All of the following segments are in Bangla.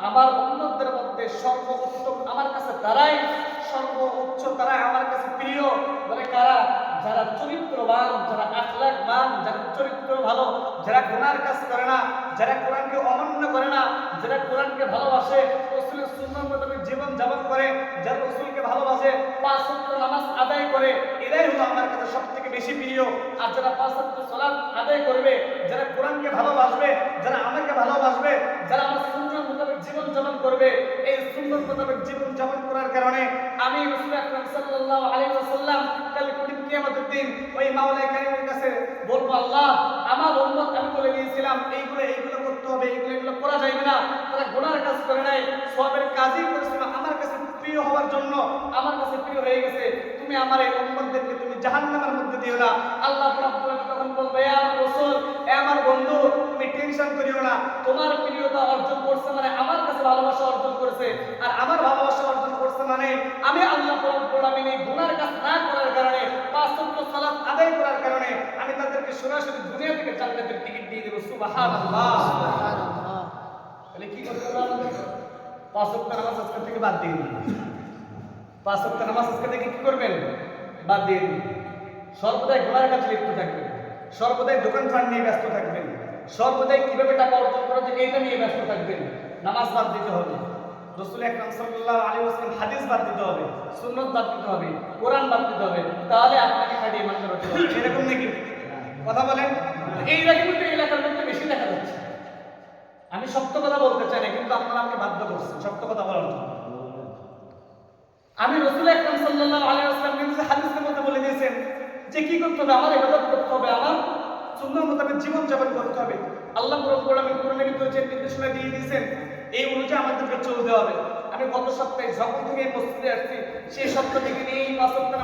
আমার উন্নতদের মধ্যে সর্বোত্তম আমার কাছে তারাই সর্বোচ্চ তারাই আমার কাছে প্রিয়। বলে কারা? যারা চরিত্রবান, যারা আখলাকবান, যারা চরিত্র ভালো, যারা গুনার কাজ করে না, যারা কোরআনকে অমান্য করে না, যারা কোরআনকে ভালোবাসে, রসুলের সুন্নাহ মোতাবেক জীবন যাপন করে, যারা রসুলকে ভালোবাসে, পাঁচ নামাজ আদায় করে, এরাই হলো আমার কাছে সবথেকে বেশি প্রিয়। আর যারা পাঁচ ওয়াক্ত সালাত আদায় করবে, যারা কোরআনকে ভালোবাসবে, যারা আমাকে ভালোবাসবে, যারা আমার সুন্দর জীবন যাপন করবে, এই সুন্দর মোতাবেক জীবন যাপন করার কারণে আমি রসুল আকরাম সাল্লাল্লাহু আলাইহি ওয়াসাল্লাম কাল কিয়ামতের দিন ওই মাওলানা কারিমের কাছে বলব, আল্লাহ, আমার উম্মত আমি বলে দিয়েছিলাম, এইগুলো এইগুলো করতে হবে, এইগুলো, এগুলো করা যাবে না। তারা গুনার কাজ করে নাই, সবের কাজই প্রিয় হওয়ার জন্য আমার কাছে প্রিয় হয়ে গেছে। তুমি আমার এই উম্মতদেরকে তুমি জাহান্নামের মধ্যে দিও না। আল্লাহ রাব্বুল তখন বলবে আমার রাসূল এ আমার বন্ধু তুমি টেনশন করিও না। তোমার প্রিয়তা অর্জন করছে মানে আমার কাছে ভালোবাসা অর্জন করেছে। আর আমার ভালোবাসা অর্জন করছে মানে আমি আল্লাহ আলামিন এই গুনার কাজ না করার কারণে পাঁচ ওয়াক্ত সালাত আদায় করার কারণে আমি তাদেরকে সরাসরি দুনিয়া থেকে জান্নাতের টিকিট দিয়ে দেব। সুবহানাল্লাহ। তাহলে কি করতে হবে? পাঁচ ওয়াক্ত নামাজ আজকে থেকে বাদ দিয়ে দিন। পাঁচ ওয়াক্ত নামাজ আজকে থেকে কি করবেন? বাদ দিয়ে দিন। সর্বদাই ঘোড়ার কাছে লিপ্ত থাকবেন। সর্বদাই দোকান ফান্ড নিয়ে ব্যস্ত থাকবেন। সর্বদাই কীভাবে টাকা অর্জন করা যায় এইটা নিয়ে ব্যস্ত থাকবেন। নামাজ বাদ দিতে হবে। রসুল আকরাম সাল্লাল্লাহু আলাইহি ওয়াসাল্লাম হাদিস বাদ দিতে হবে, সুন্নাত বাদ দিতে হবে, কোরআন বাদ দিতে হবে, তাহলে আপনাকে খাটি ইমান হবে। এরকম নাকি? কথা বলেন? এই রকম এলাকার মধ্যে বেশি দেখা যাচ্ছে। আমি সত্য কথা বলতে চাই না, কিন্তু আপনারা আমাকে বাধ্য করছেন, সত্য কথা বলার জন্য। আমি রসুল আকরাম সাল্লাল্লাহু আলাইহি ওয়াসাল্লাম কিন্তু হাদিসের মধ্যে বলে দিয়েছেন যে কি করতে হবে, আমার ইবাদত করতে হবে, আমার সুন্নাহ মোতাবেক জীবন যাপন করতে হবে। আল্লাহ রব্বুল আলামিন কোরআনের ভিতরে যে নির্দেশনা দিয়ে দিয়েছেন, এই অনুযায়ী আমাদেরকে চলতে হবে। আমি গত সপ্তাহে যখন থেকে এই মসজিদে আসছি, সেই সপ্তাহ থেকে নিয়ে এই পাঁচ সপ্তাহ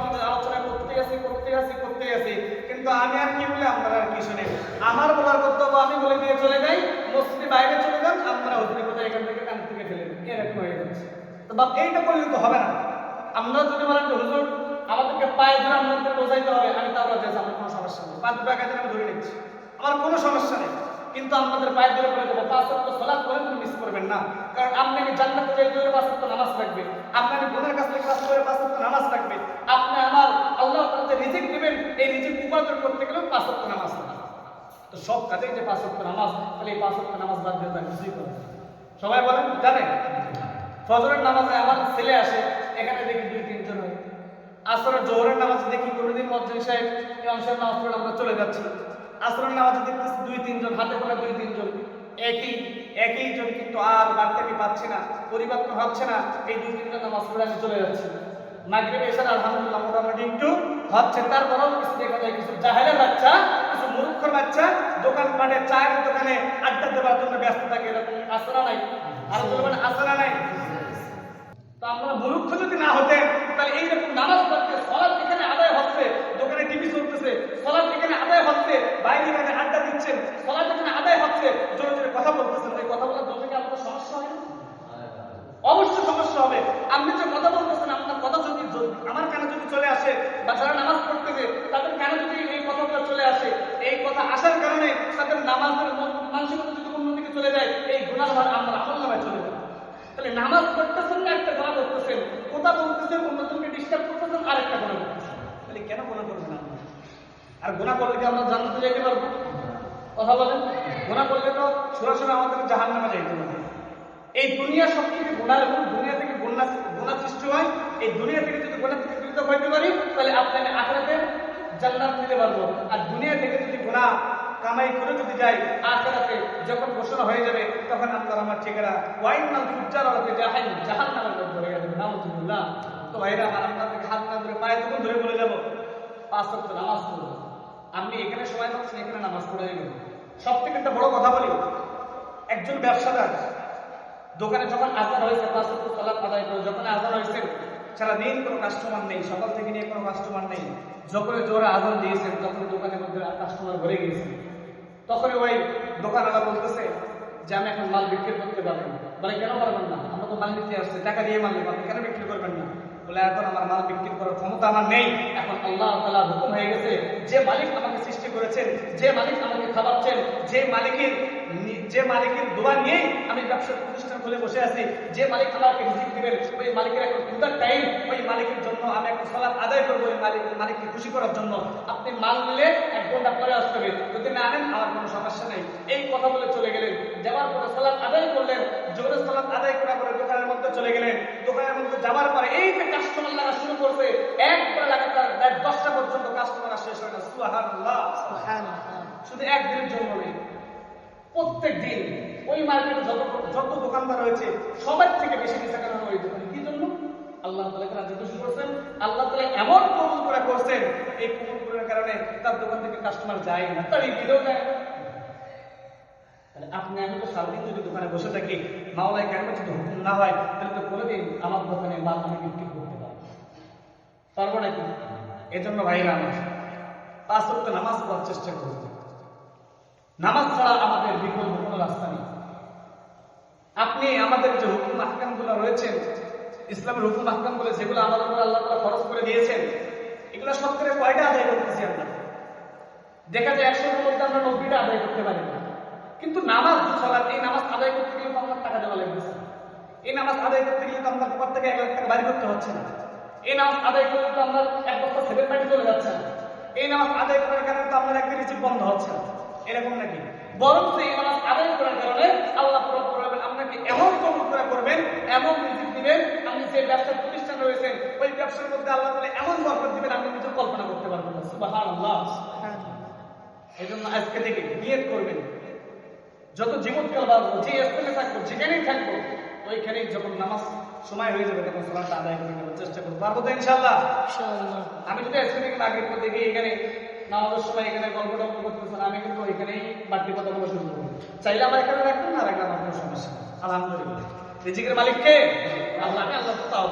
আসি করতে আসি করতে আসি কিন্তু আমি আর কি বলে আপনারা আর কি শুনে? আমার বলার কর্তব্য আমি বলে দিয়ে চলে যাই, মসজিদে বাইরে চলে যান আমরা ওখানে কোথায় এখান থেকে কান থেকে ফেলে দিই এরকম হয়ে যাচ্ছে। তো বাপ, এইটা করলে তো হবে না। আমরা যদি বলেন যে, হুজুর, আমাদেরকে পায়ে ধরে আমাদের বোঝাইতে হবে, আমি তাও রাজি আমার কোনো সমস্যা নেই। পাঁচ টাকা আমি ধরে নিচ্ছি। আমার কোনো সমস্যা নেই। কিন্তু আপনাদের পায়ে ধরে বলে দেবো, পাঁচ ওয়াক্ত সালাত করেন তুমি মিস করবেন না। কারণ আপনাকে জান্নাতে যাইতে হলে পাঁচ ওয়াক্ত নামাজ রাখবে। আপনাকে গুনার কাছ থেকে কাজ করে পাঁচ ওয়াক্ত নামাজ রাখবে। আপনি আমার আল্লাহ তাআলা রিজিক দিবেন, এই রিজিক উপার্জন করতে গেলেও পাঁচ ওয়াক্ত নামাজ তো সব কাজেই যে পাঁচ ওয়াক্ত নামাজ, তাহলে এই পাঁচ ওয়াক্ত নামাজ বাদ দিয়ে তার কিছুই সবাই বলেন, জানেন? ফজরের নামাজে আমার ছেলে আসে, এখানে দেখি দুই, তিনজন হয়। আসরের জোহরের নামাজে দেখি কোনোদিন মসজিদ সাহেব, ইমাম সাহেব নামাজ পড়ে আমরা চলে যাচ্ছি। আসরের নামাজে দেখতেছি দুই, তিনজন, হাতে করে দুই, তিনজন। একই একই জন কিন্তু আর বার্তাটি পাচ্ছি না পরিবর্তন হচ্ছে না, এই দুই, তিনজন নামাজ পড়ে আমি চলে যাচ্ছি। মাগরিবে আলহামদুলিল্লাহ মোটামুটি একটু হচ্ছে। কিছু দেখা যায় কিছু জাহেলের বাচ্চা, কিছু বাচ্চা চায়ের দোকানে আড্ডা দেওয়ার জন্য ব্যস্ত থাকে, এরকম নাই। আর নাই। তো আমরা যদি না হতেন, তাহলে এইরকম নামাজ পড়তে সলাদ এখানে আদায় হচ্ছে, দোকানে টিভি চলতেছে সলাদ এখানে আদায় হচ্ছে, বাইরে এখানে আড্ডা দিচ্ছেন সলাদ এখানে আদায় হচ্ছে, জোরে জোরে কথা বলতেছেন এই কথা বলার জন্য কি আপনার সমস্যা হয় না? অবশ্যই সমস্যা হবে আপনি যে কথা বলতেছেন আপনার কথা যদি যদি আমার কানে যদি চলে আসে বা যারা নামাজ পড়তেছে তাদের কানে যদি এই কথাগুলো চলে আসে এই কথা আসার কারণে তাদের নামাজের মন- মানসিকতা যদি অন্যদিকে চলে যায় এই গুণার ভার আমরা আমল নামায় চলে যায় তাহলে নামাজ পড়তেছেন না একটা গুণা করতেছেন কথা বলতেছেন অন্যজনকে ডিস্টার্ব করতেছেন আরেকটা গুণা করতেছেন তাহলে কেন গুণা করবেন আপনি আর গুণা করলে কি আমরা জান্নাতে যাইতে পারব? কথা বলেন। গোনা করলে তো সরাসরি আমাদের জাহান নামে যাইতে পারবে এই দুনিয়া সব থেকে গুণা এবং দুনিয়া থেকে গুণা গুণা সৃষ্টি হয়। এই দুনিয়া থেকে যদি গুণা থেকে পৃথক হইতে পারি, তাহলে আপনাকে আখরাতে জান্নাত নিতে পারব। আর দুনিয়া থেকে যদি গুণা কামাই করে যদি যাই, আখরাতে যখন ঘোষণা হয়ে যাবে, তখন আপনার আমার ঠিকানা। ওয়াইন নাম ফুজ্জার আলোকে জাহান জাহান নামের মধ্যে হয়ে যাবে নাউজুবিল্লাহ। তো ভাইরা আমার আপনাদেরকে হাত না ধরে পায়ে তখন ধরে বলে যাব, পাঁচ ওয়াক্ত নামাজ পড়ব। আপনি এখানে সময় পাচ্ছেন, এখানে নামাজ পড়ে যাবেন। সব থেকে একটা বড় কথা বলি, একজন ব্যবসাদার দোকানে যখন আজান হয়েছে, পাঁচ সালাত আদায় করে, যখন আজান হয়েছে, সারাদিন কোনো কাস্টমার নেই, সকাল থেকে নিয়ে কোনো কাস্টমার নেই। যখন জোরে আজান দিয়েছেন, তখন দোকানের মধ্যে কাস্টমার ভরে গিয়েছে। তখন ওই দোকানওয়ালা বলতেছে যে, আমি এখন মাল বিক্রি করতে পারব বলে, কেন পারবেন না? আমরা তো মাল নিতে আসছে, টাকা দিয়ে মাল নেব, আপনি কেন বিক্রি করবেন বলে, এখন আমার মাল বিক্রি করার ক্ষমতা আমার নেই। এখন আল্লাহ তালা হুকুম হয়ে গেছে, যে মালিক আমাকে সৃষ্টি করেছেন, যে মালিক আমাকে খাওয়াচ্ছেন, যে মালিকের যে মালিকের দোয়া নিয়েই আমি ব্যবসা প্রতিষ্ঠান খুলে বসে আছি, যে মালিক আমাকে রিজিক দিবেন, ওই মালিকের এখন ক্ষুদার টাইম ওই মালিকের জন্য আমি এখন সালাত আদায় করব, ওই মালিক, মালিককে খুশি করার জন্য। আপনি মাল নিলে এক ঘণ্টা পরে আসতে হবে। যদি না আনেন আমার কোনো সমস্যা নেই। এই কথা বলে চলে গেলেন। যাওয়ার পরে সালাত আদায় করলেন। জোরে সালাত আদায় করার পরে দোকানের মধ্যে চলে গেলেন। মধ্যে যাওয়ার পরে এই যে কাস্টমার লাগা শুরু করছে একবার লাগাতার রাত দশটা পর্যন্ত কাস্টমার শেষ হয় না সুবহানাল্লাহ। শুধু একদিনের জন্য নেই প্রত্যেক দিন ওই মার্কেটে যত যত দোকানদার রয়েছে সবার থেকে বেশি বেচা কেনা ওই দোকানে কি জন্য? আল্লাহ তালাকে রাজি খুশি করছেন আল্লাহ তালা এমন কবুল করে করছেন এই কবুল করার কারণে তার দোকান থেকে কাস্টমার যায় না তার এই দিলেও যায় না। আপনি আমি তো সারাদিন যদি দোকানে বসে থাকি মাওলায় কেন যদি হুকুম না হয়, তাহলে তো কোনোদিন আমার দোকানে মাল আমি বিক্রি করতে পারব পারব নাকি এজন্য ভাইরা আমার পাঁচ ওয়াক্ত নামাজ পড়ার চেষ্টা করব নামাজ ছাড়া আমাদের বিকল্প কোনো রাস্তা নেই। আপনি আমাদের যে হুকুম আহকামগুলো রয়েছেন ইসলামের হুকুম আহকামগুলো যেগুলো আমাদের উপর আল্লাহ তাআলা খরচ করে দিয়েছেন, এগুলো সব করে কয়টা আদায় করতেছি আমরা? দেখা যায় একশোর মধ্যে আমরা নব্বইটা আদায় করতে পারি। কিন্তু নামাজ সালাত এই নামাজ আদায় করতে গেলে তো আমার টাকা দেওয়া লাগতেছে এই নামাজ আদায় করতে গেলে তো আমরা পর থেকে এক লাখ টাকা বাড়ি করতে হচ্ছে না। এই নামাজ আদায় করলে তো আমরা এক বছর সেভেন বাড়ি চলে যাচ্ছে না। এই নামাজ আদায় করার কারণে তো আমাদের একদিন রিচিভ বন্ধ হচ্ছে না। এরকম নাকি? বরং এই নামাজ আদায় করার কারণে আল্লাহ পুরো করবেন আপনাকে এমন কবুল করে করবেন এমন রিজিক দিবেন আপনি যে ব্যবসার প্রতিষ্ঠান রয়েছেন ওই ব্যবসার মধ্যে আল্লাহ তাআলা এমন বরকত দিবেন আপনি কিছু কল্পনা করতে পারবেন না। সুবহানাল্লাহ। এই জন্য আজকে থেকে নিয়ত করবেন। যত জীবনকাল বাঁচবো যে স্থানে থাকব যেখানেই থাকব ওইখানেই যখন নামাজ সময় হয়ে যাবে তখন সালাতটা আদায় করে নেওয়ার চেষ্টা করব। পারব তো ইনশাল্লাহ আমি যদি আজকে থেকে আগের পর দেখি এখানে নামাজের সময় এখানে গল্প টল্প করতেছেন আমি কিন্তু এখানেই বাড়তি কথা বলা শুরু করব। চাইলে আমার এখানে রাখবেন না রাখলাম আপনার সমস্যা। আলহামদুলিল্লাহ। রিজিকের মালিক কে? আল্লাহ আল্লাহ তো তাও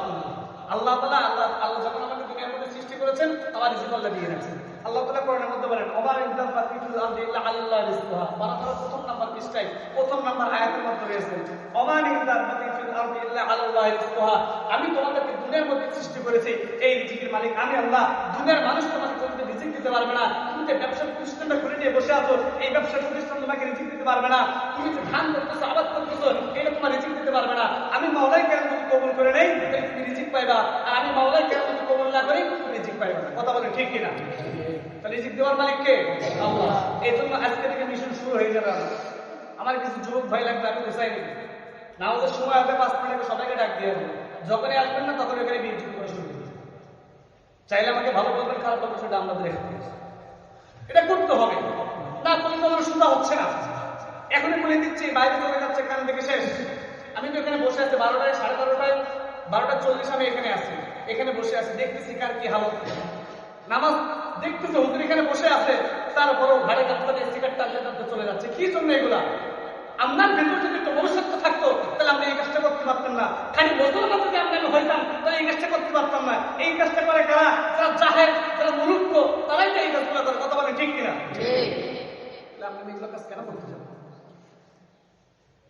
আল্লাহ তালা আল্লাহ আল্লাহ যখন আমাকে দুনিয়ার মধ্যে সৃষ্টি করেছেন আমার রিজিক আল্লাহ দিয়ে রাখছেন। আল্লাহ নাম্বার প্রথম নাম্বার আমি তোমাদেরকে দুনিয়ার মধ্যে সৃষ্টি করেছি, এই রিজিকের মালিক আমি আল্লাহ। দুনিয়ার মানুষ তোমাকে রিজিক দিতে পারবে না। তুমি যে ব্যবসা প্রতিষ্ঠানটা করে নিয়ে বসে আছো, এই ব্যবসা প্রতিষ্ঠান তোমাকে রিজিক দিতে পারবে না। তুমি যে ধান করতেছো, আবাদ করতেছো, এটা তোমার রিজিক দিতে পারবে না। আমি মাওলাই কেন যদি কবুল করে নেই, তাহলে তুমি রিজিক পাইবা। আর আমি মাওলাই কেন যদি কবুল না করি, তুমি রিজিক পাইবা কথা বলে ঠিক কিনা? তাহলে রিজিক দেওয়ার মালিক কে? আল্লাহ। এই জন্য আজকে থেকে মিশন শুরু হয়ে যাবে আমার কিছু যুবক ভাই লাগবে, আমি বুঝাই নিবি নামাজের সময় হবে, পাঁচ মিনিট সবাইকে ডাক দিয়ে আসব যখনই আসবেন না তখন এখানে বিয়ে করে শুরু। চাইলে আমাকে ভালো বলবেন, খারাপ বলবেন, সেটা আমাদের রেখে এটা করতে হবে। না করলে আমার সুবিধা হচ্ছে না। এখনই বলে দিচ্ছি, বাইরে চলে যাচ্ছে কান থেকে শেষ। আমি তো এখানে বসে আছি, বারোটায়, সাড়ে বারোটায়, বারোটা চল্লিশ আমি এখানে আছি। এখানে বসে আছি, দেখতেছি কার কি হালত। নামাজ দেখতেছে হুজুর এখানে বসে আছে তারপরও ঘাড়ে কাটতে সিগারেট টানতে টানতে চলে যাচ্ছে। কি জন্য এগুলা? আপনার ভেতর যদি একটু মনুষ্যত্ব থাকতো তাহলে আপনি এই কাজটা করতে পারতেন না। খালি মুসলমান যদি আমরা হইতাম তাহলে এই কাজটা করতে পারতাম না। এই কাজটা করে কারা? যারা জাহের যারা মুরুক্ষ তারাই তো এই কাজগুলো করে। কথা বলে ঠিক কিনা? তাহলে আপনি আমি এগুলো কাজ কেন করতে যাব?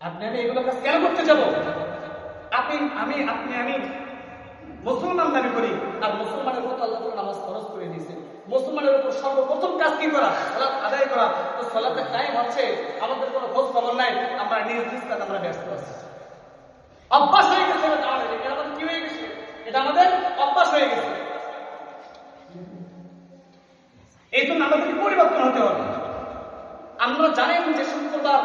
আপনি আমি এগুলো কাজ কেন করতে যাব? আপনি আমি আপনি আমি মুসলমান দাবি করি। আর মুসলমানের উপর আল্লাহ নামাজ ফরজ করে দিয়েছে। মুসলমানের উপর সর্বপ্রথম কাজ কি করা? সালাত আদায় করা। তো সালাতের টাইম হচ্ছে, আমাদের কোনো খোঁজ খবর নাই, আমরা নিজ নিজ কাজ আমরা ব্যস্ত আছি। অভ্যাস হয়ে গেছে এটা আমাদের কি হয়ে গেছে? এটা আমাদের অভ্যাস হয়ে গেছে। এই জন্য আমাদেরকে পরিবর্তন হতে হবে। আমরা জানেন যে শুক্রবার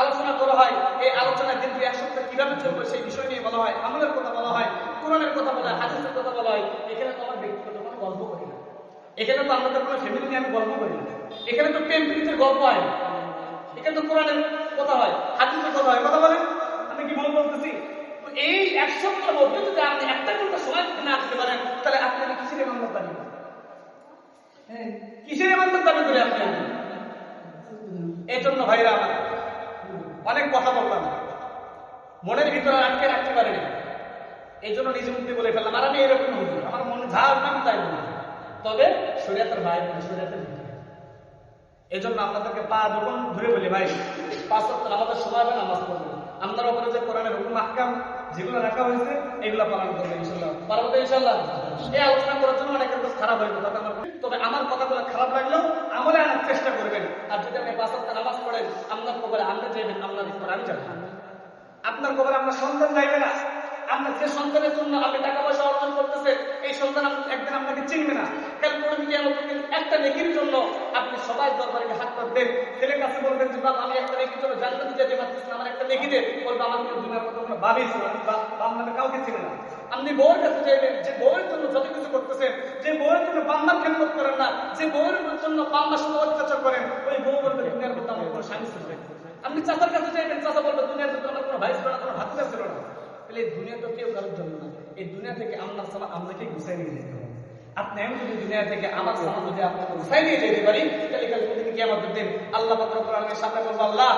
আলোচনা করা হয়, এই আলোচনায় দিন এক সপ্তাহ কীভাবে চলবে সেই বিষয় নিয়ে বলা হয় আমাদের কথা বলা হয়। কোরআনের কথা বলা হয় হাদিসের কথা বলা হয় এখানে তো আমার ব্যক্তিগত কোনো গল্প করি না। এখানে তো আমাদের কোনো ফ্যামিলি নিয়ে আমি গল্প করি না। এখানে তো প্রেম প্রীতির গল্প হয়। এখানে তো কোরআনের কথা হয় হাদিসের কথা হয়। কথা বলেন আমি কি ভুল বলতেছি? এই এক সপ্তাহের মধ্যে যদি আপনি একটা ঘণ্টা সময় দিতে না আসতে পারেন তাহলে আপনি আমি কিসের ইমামত দাবি? হ্যাঁ, কিসের ইমামত দাবি করে আপনি? এই জন্য ভাইরা আমার অনেক কথা বললাম। মনের ভিতরে আটকে রাখতে পারিনি। এই জন্য নিজে মুক্তি বলে ফেললাম। আর আমি এরকম হুজুর আমার মনে যা নাম তাই বলি তবে শরীয়তের ভাই বলি শরীয়তের এই জন্য আপনাদেরকে পা যখন ধরে বলি, ভাই, পাঁচ সপ্তাহ আমাদের সময় হবে নামাজ পড়বে আপনার ওপরে যে কোরআনের হুকুম, আহকাম যেগুলো রাখা হয়েছে, এগুলো পালন করবে ইনশাল্লাহ পারব ইনশাল্লাহ এই আলোচনা করার জন্য অনেকের কাছে খারাপ হয়ে গেল। আমার তবে আমার কথাগুলো খারাপ লাগলেও আমলে আনার চেষ্টা করবেন। আর যদি আপনি পাঁচ ওয়াক্ত নামাজ পড়েন, আপনার কবরে আপনি যাবেন আপনার আমি যাব আপনার কবরে আপনার সন্তান যাইবে না। আপনার যে সন্তানের জন্য আপনি টাকা পয়সা অর্জন করতেছেন এই সন্তান একদিন আপনাকে চিনবে না। কাল কোনো দিকে একটা নেকির জন্য আপনি সবাই দরবারে হাত পাতবেন। ছেলের কাছে বলবেন যে বাবা আমি একটা নেকির জন্য জান্নাতে যেতে পারতেছি না, আমার একটা নেকি দে। বলবে আমার কোনো দুনিয়ার কথা কোনো ভাবি ছিল আমি বা- বাপ নামে কাউকে চিনি না। আপনি বউয়ের কাছে চাইবেন যে বউয়ের জন্য যত কিছু করতেছেন যে বউয়ের জন্য বাম্মার খেদমত করেন না যে বউয়ের জন্য বাম্মার সাথে অত্যাচার করেন ওই বউ বলবে দুনিয়ার মধ্যে আমার কোনো স্বামী ছিল আপনি চাচার কাছে চাইবেন চাচা বলবে দুনিয়ার মধ্যে আমার কোনো ভাই ছিল না কোনো ভাতিজা ছিল না। তাহলে দুনিয়া তো কেউ কারোর জন্য না এই দুনিয়া থেকে হবে। সামনে যদি আপনাকে গুছাই নিয়ে যেতে আল্লাহ আল্লাহ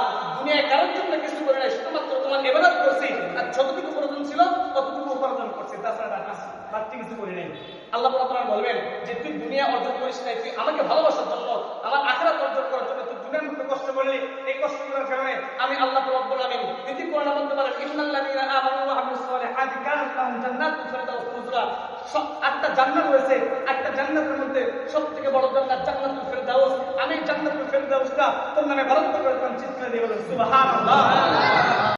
আল্লাহ পাক বলবেন যে, তুই দুনিয়া অর্জন করিস নাই। তুই আমাকে ভালোবাসার জন্য, আমার আখিরাত অর্জন করার জন্য তুই দুনিয়ার মধ্যে কষ্ট করলি। এই কষ্ট করার কারণে আমি আল্লাহ রব্বুল কোরআন বলতে পারেন আমানু লাহুম জান্নাতুল ফিরদাউস জান্নাত রয়েছে। আটটা জান্নাতের মধ্যে সব থেকে বড় জান্নাত জান্নাত ফেরদাউস। আমি জান্নাত ফেরদাউসটা তোর নামে বরাদ্দ করে চিৎকার দিয়ে সুবহানাল্লাহ।